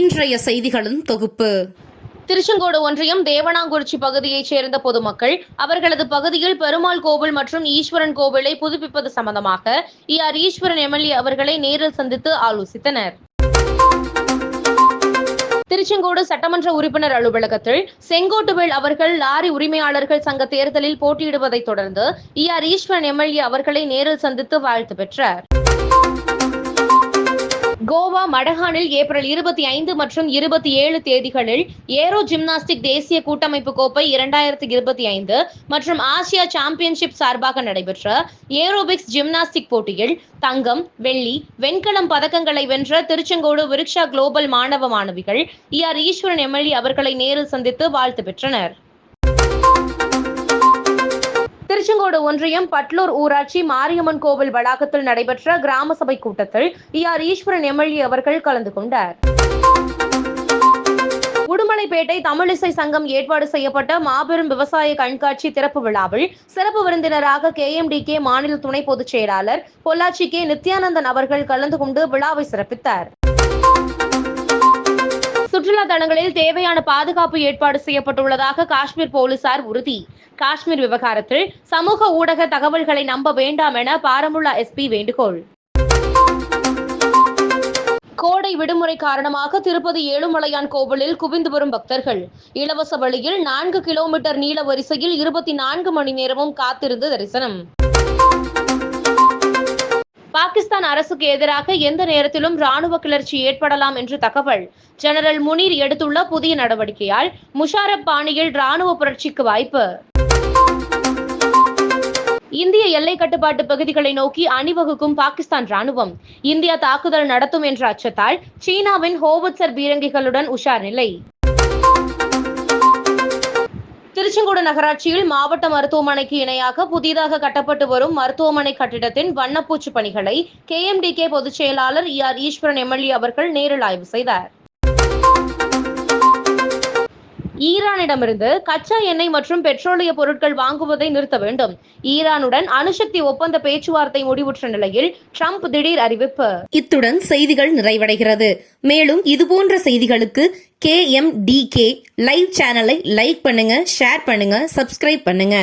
இன்றைய செய்திகளின் தொகுப்பு. திருச்செங்கோடு ஒன்றியம் தேவனாங்குறிச்சி பகுதியைச் சேர்ந்த பொதுமக்கள் அவர்களது பகுதியில் பெருமாள் கோவில் மற்றும் ஈஸ்வரன் கோவிலை புதுப்பிப்பது சம்பந்தமாக இ ஆர் ஈஸ்வரன் எம்எல்ஏ அவர்களை நேரில் சந்தித்து ஆலோசித்தனர். திருச்செங்கோடு சட்டமன்ற உறுப்பினர் அலுவலகத்தில் செங்கோட்டுவேல் அவர்கள் லாரி உரிமையாளர்கள் சங்க தேர்தலில் போட்டியிடுவதைத் தொடர்ந்து இ ஆர் ஈஸ்வரன் எம்எல்ஏ அவர்களை நேரில் சந்தித்து வாழ்த்து பெற்றார். கோவா மடகானில் ஏப்ரல் இருபத்தி ஐந்து மற்றும் இருபத்தி ஏழு தேதிகளில் ஏரோ ஜிம்னாஸ்டிக் தேசிய கூட்டமைப்பு கோப்பை இரண்டாயிரத்தி இருபத்தி ஐந்து மற்றும் ஆசியா சாம்பியன்ஷிப் சார்பாக நடைபெற்ற ஏரோபிக்ஸ் ஜிம்னாஸ்டிக் போட்டியில் தங்கம் வெள்ளி வெண்கலம் பதக்கங்களை வென்ற திருச்செங்கோடு விருக்ஷா குளோபல் மாணவ மாணவிகள் இ ஆர் ஈஸ்வரன் எம்எல்ஏ அவர்களை நேரில் சந்தித்து வாழ்த்து பெற்றனர். திருச்செங்கோடு ஒன்றியம் பட்லூர் ஊராட்சி மாரியம்மன் கோவில் வளாகத்தில் நடைபெற்ற கிராம சபை கூட்டத்தில் இ ஆர் ஈஸ்வரன் எம்எல்ஏ அவர்கள் கலந்து கொண்டார். உடுமலைப்பேட்டை தமிழிசை சங்கம் ஏற்பாடு செய்யப்பட்ட மாபெரும் விவசாய கண்காட்சி திறப்பு விழாவில் சிறப்பு விருந்தினராக கே எம் டி கே மாநில துணை பொதுச் செயலாளர் பொள்ளாச்சி கே நித்யானந்தன் அவர்கள் கலந்து கொண்டு விழாவை சிறப்பித்தார். சுற்றுலா தலங்களில் தேவையான பாதுகாப்பு ஏற்பாடு செய்யப்பட்டுள்ளதாக காஷ்மீர் போலீசார் உறுதி. காஷ்மீர் விவகாரத்தில் சமூக ஊடக தகவல்களை நம்ப வேண்டாம் என பாரமுல்லா எஸ்பி வேண்டுகோள். கோடை விடுமுறை காரணமாக திருப்பதி ஏழுமலையான் கோவிலில் குவிந்து வரும் பக்தர்கள். இலவச வழியில் நான்கு கிலோமீட்டர் நீள வரிசையில் இருபத்தி நான்கு மணி நேரமும் காத்திருந்து தரிசனம். பாகிஸ்தான் அரசுக்கு எதிராக எந்த நேரத்திலும் ராணுவ கிளர்ச்சி ஏற்படலாம் என்று தகவல் ஜெனரல் முனீர் எடுத்துள்ள புதிய நடவடிக்கையால் முஷாரப் பாணியில் ராணுவ புரட்சிக்கு வாய்ப்பு. இந்திய எல்லை கட்டுப்பாட்டு பகுதிகளை நோக்கி அணிவகுக்கும் பாகிஸ்தான் ராணுவம் இந்தியா தாக்குதல் நடத்தும் என்ற அச்சத்தால் சீனாவின் ஹோவட்சர் பீரங்கிகளுடன் உஷார் நிலை. திருச்செங்கோடு நகராட்சியில் மாவட்ட மருத்துவமனைக்கு இணையாக புதிதாக கட்டப்பட்டு வரும் மருத்துவமனை கட்டிடத்தின் வண்ணப்பூச்சு பணிகளை கேஎம்டிகே பொதுச் செயலாளர் இ ஆர் ஈஸ்வரன் எம்எல்ஏ அவர்கள் நேரில் ஆய்வு செய்தார். ஈரானிடமிருந்து கச்சா எண்ணெய் மற்றும் பெட்ரோலிய பொருட்கள் வாங்குவதை நிறுத்த வேண்டும். ஈரானுடன் அணுசக்தி ஒப்பந்த பேச்சுவார்த்தை முடிவுற்ற நிலையில் ட்ரம்ப் திடீர் அறிவிப்பு. இத்துடன் செய்திகள் நிறைவடைகிறது. மேலும் இதுபோன்ற செய்திகளுக்கு K M D K live சேனலை லைக் பண்ணுங்க ஷேர் பண்ணுங்க சப்ஸ்கிரைப் பண்ணுங்க.